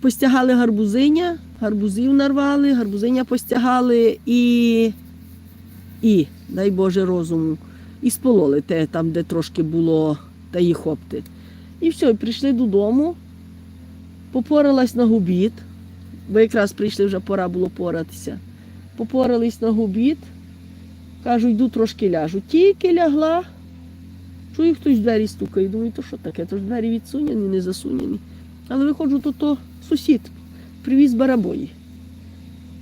Постягали гарбузиня, гарбузів нарвали, гарбузиня постягали і, і дай Боже розуму, і спололи те там, де трошки було та їх хопти. І все, прийшли додому, попоралась на губіт, бо якраз прийшли вже пора було поратися. Попорались на губіт, кажу, йду трошки ляжу. Тільки лягла, чую, хтось в двері стукає. Думаю, то що таке? То ж двері відсуняні, не засуняні. Але виходжу, то то сусід привіз барабої.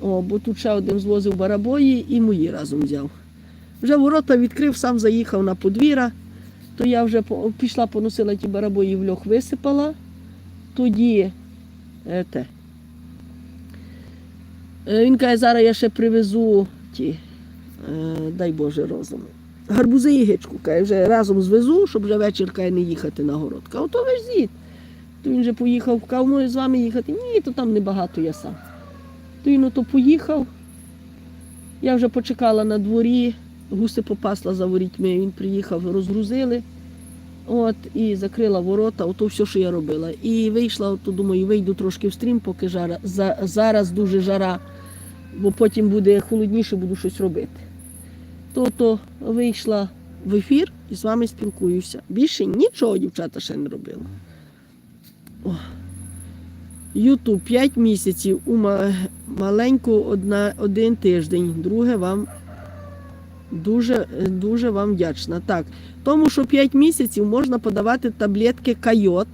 О, бо тут ще один звозив барабої і мої разом взяв. Вже ворота відкрив, сам заїхав на подвір'я, то я вже пішла, поносила ті барабої в льох висипала. Тоді е, те. Е, Він каже, зараз я ще привезу ті, е, дай Боже розуму. Гарбузи і гичку, каже, вже разом звезу, щоб вже вечір каже, не їхати на город. Каже, ото везіть. То він вже поїхав, каже, може з вами їхати. Ні, то там небагато я сам. То він ото поїхав. Я вже почекала на дворі, гуси попасла за ворітьми. Він приїхав, розгрузили. От, і закрила ворота, ото все, що я робила. І вийшла, ото думаю, вийду трошки в стрім, поки жара. За, зараз дуже жара, бо потім буде холодніше, буду щось робити. То то вийшла в ефір і з вами спілкуюся. Більше нічого дівчата ще не робила. Ютуб 5 місяців, у маленьку одна, один тиждень. Друге вам дуже, дуже вам вдячна. Так, тому що 5 місяців можна подавати таблетки Кайот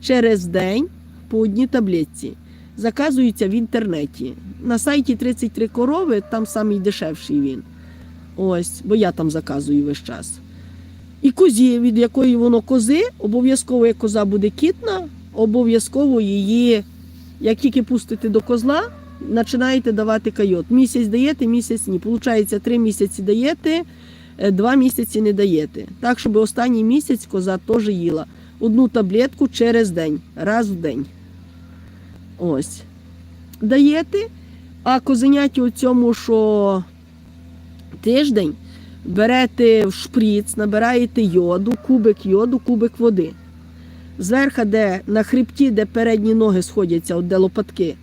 через день по одній таблетці. Заказуються в інтернеті. На сайті 33 корови, там самий дешевший він. Ось, бо я там заказую весь час. І козі, від якої воно кози, обов'язково, як коза буде кітна, обов'язково її, як тільки пустите до козла, починаєте давати кайот. Місяць даєте, місяць ні. Получається, три місяці даєте, е, два місяці не даєте. Так, щоб останній місяць коза теж їла одну таблетку через день, раз в день. Ось. Даєте, а козеняті у цьому, що тиждень, берете в шприц, набираєте йоду, кубик йоду, кубик води. Зверху, де на хребті, де передні ноги сходяться, от де лопатки,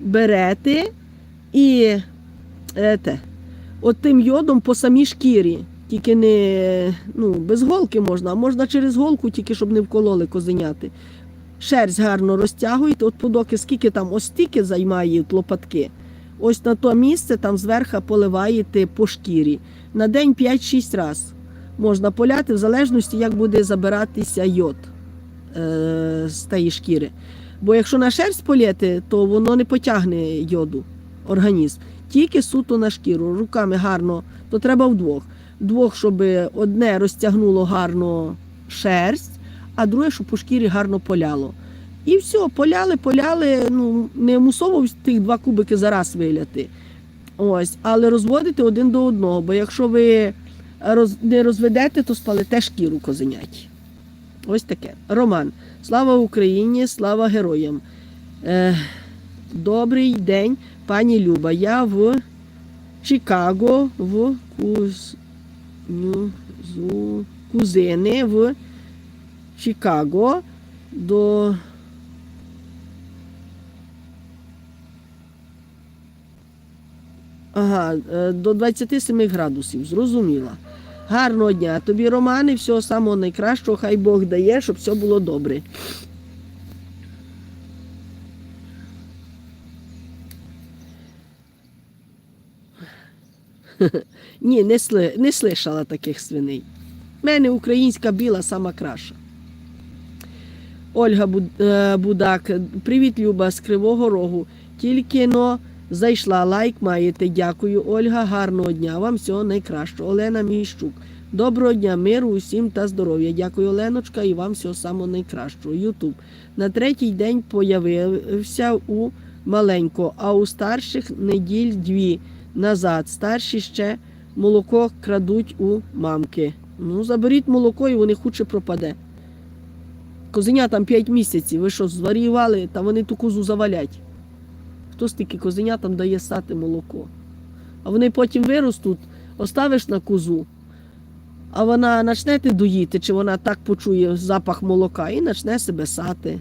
берете і ете, от тим йодом по самій шкірі. Тільки не ну, без голки можна, а можна через голку, тільки щоб не вкололи козеняти. Шерсть гарно розтягуєте, от подоки скільки там ось стільки займають лопатки. Ось на то місце там зверху поливаєте по шкірі. На день 5-6 разів можна поляти, в залежності, як буде забиратися йод з тієї шкіри. Бо якщо на шерсть полєти, то воно не потягне йоду організм. Тільки суто на шкіру. Руками гарно, то треба вдвох. Вдвох, щоб одне розтягнуло гарно шерсть, а друге, щоб по шкірі гарно поляло. І все, поляли, поляли, ну, не мусово тих два кубики зараз виляти. Ось, але розводити один до одного, бо якщо ви роз, не розведете, то спалите шкіру козеняті. Ось таке. Роман. Слава Україні, слава героям. Е, добрий день, пані Люба. Я в Чикаго, в Куз... ну, зу... кузини в Чикаго до. Ага, е, до 27 градусів, зрозуміла. Гарного дня. Тобі, Романе, всього самого найкращого, хай Бог дає, щоб все було добре. Ні, не, сли, не слишала таких свиней. У мене українська біла сама краща. Ольга е, Будак, привіт, Люба, з Кривого Рогу. Тільки но зайшла, лайк маєте. Дякую, Ольга. Гарного дня. Вам всього найкращого. Олена Міщук. Доброго дня, миру усім та здоров'я. Дякую, Оленочка, і вам всього самого найкращого. Ютуб. На третій день появився у маленько, а у старших неділь дві назад. Старші ще молоко крадуть у мамки. Ну, заберіть молоко, і вони худше пропаде. Козеня там 5 місяців. Ви що, зварювали, та вони ту козу завалять. Хто стільки козенятам дає сати молоко? А вони потім виростуть, оставиш на козу, а вона почне ти доїти, чи вона так почує запах молока і почне себе сати.